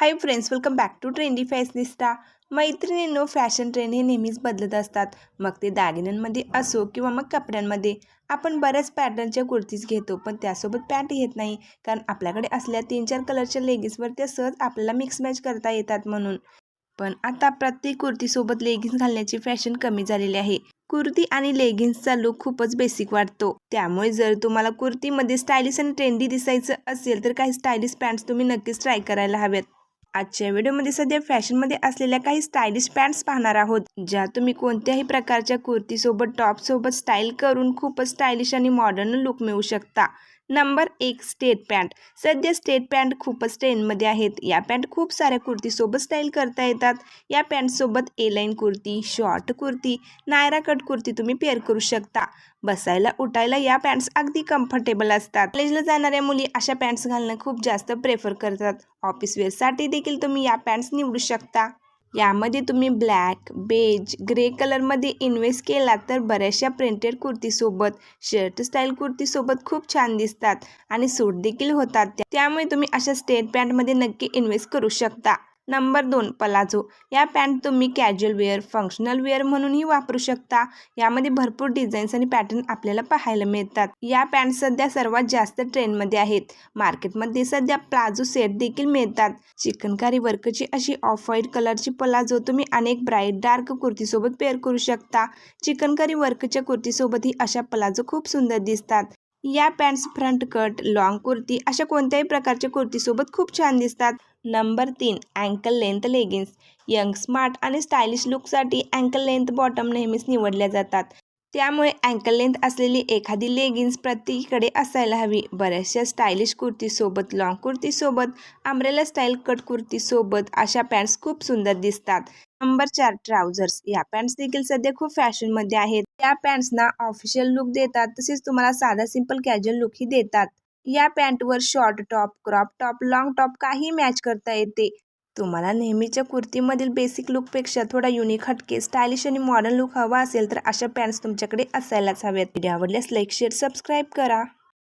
Hi friends welcome back to trendy fashionista मैत्रिणींनो fashion trend हे नेहमीच बदलत असतात. मग ते दागिन्यांमध्ये असो किंवा मग कपड्यांमध्ये. आपण बऱ्याच पॅटर्नच्या कुर्तीज घेतो पण त्यासोबत पॅन्ट घेत नाही. कारण आपल्याकडे असल्या तीन चार कलरच्या लेगिन्सवर त्या सहज आपल्याला मिक्स मॅच करता येतात म्हणून. पण आता प्रत्येक कुर्तीसोबत लेगिन्स घालण्याची फॅशन कमी झालेली आहे. कुर्ती आणि लेगिन्सचा लुक खूपच बेसिक वाटतो. त्यामुळे जर तुम्हाला कुर्तीमध्ये स्टायलिश आणि ट्रेंडी दिसायचं असेल तर काही स्टायलिश पॅन्ट्स तुम्ही नक्कीच ट्राय करायला हव्यात. आजच्या व्हिडिओमध्ये सध्या फॅशनमध्ये असलेल्या काही स्टायलिश पॅन्ट्स पाहणार आहोत ज्या तुम्ही कोणत्याही प्रकारच्या कुर्तीसोबत टॉपसोबत स्टाईल करून खूपच स्टायलिश आणि मॉडर्न लुक मिळू शकता. नंबर एक स्टेट पॅन्ट. सध्या स्टेट पॅन्ट खूपच ट्रेंडमध्ये आहेत. या पॅन्ट खूप साऱ्या कुर्तीसोबत स्टाईल करता येतात. या पॅन्टसोबत A line kurti short kurti Naira cut kurti तुम्ही पेअर करू शकता. बसायला उठायला या पॅन्ट्स अगदी कम्फर्टेबल असतात. कॉलेजला जाणाऱ्या मुली अशा पॅन्ट्स घालणं खूप जास्त प्रेफर करतात. ऑफिस वेअरसाठी देखील तुम्ही या पॅन्ट्स निवडू शकता. यामध्ये तुम्ही ब्लॅक बेज ग्रे कलरमध्ये इन्व्हेस्ट केला तर बऱ्याचशा प्रिंटेड कुर्तीसोबत शर्ट स्टाईल कुर्तीसोबत खूप छान दिसतात आणि सूट देखील होतात. त्यामुळे तुम्ही अशा स्टेट पॅन्टमध्ये नक्की इन्व्हेस्ट करू शकता. नंबर दोन पलाझो या पॅन्ट तुम्ही कॅज्युअल वेअर फंक्शनल वेअर म्हणूनही वापरू शकता. यामध्ये भरपूर डिझाईन्स आणि पॅटर्न आपल्याला पाहायला मिळतात. या पॅन्ट सध्या सर्वात जास्त ट्रेंडमध्ये आहेत. मार्केटमध्ये सध्या प्लाझो सेट देखील मिळतात. चिकनकारी वर्कची अशी ऑफ व्हाईट कलरची पलाझो तुम्ही अनेक ब्राईट डार्क कुर्तीसोबत पेअर करू शकता. चिकनकारी वर्कच्या कुर्तीसोबतही अशा पलाझो खूप सुंदर दिसतात. या pants front cut long kurti अशा कोणत्याही प्रकारच्या कुर्तीसोबत खूप छान दिसतात. नंबर तीन ankle length leggings young smart आणि स्टायलिश लुकसाठी अँकल लेंथ बॉटम नेहमीच निवडल्या जातात. त्यामुळे अँकल लेंथ असलेली एखादी लेगिन्स प्रत्येकीकडे असायला हवी. बऱ्याचशा स्टायलिश कुर्तीसोबत लॉंग कुर्तीसोबत आंब्रेला स्टाईल कट कुर्तीसोबत अशा पॅन्ट्स खूप सुंदर दिसतात. नंबर चार ट्राउझर्स या पॅन्ट्स देखील सध्या खूप फॅशनमध्ये आहेत. या पॅन्ट्सना ऑफिशियल लुक देतात तसेच तुम्हाला साधा सिंपल कॅज्युअल लुकही देतात. या पॅन्टवर short top crop top long top काही मॅच करता येते. तुम्हाला नेहमीच्या कुर्तीमधील बेसिक लुकपेक्षा थोडा युनिक हटके स्टायलिश आणि मॉडर्न लुक हवा असेल तर अशा पॅन्ट्स तुमच्याकडे असायलाच हव्यात व्हिडिओ आवडल्यास लाईक शेअर सबस्क्राईब करा.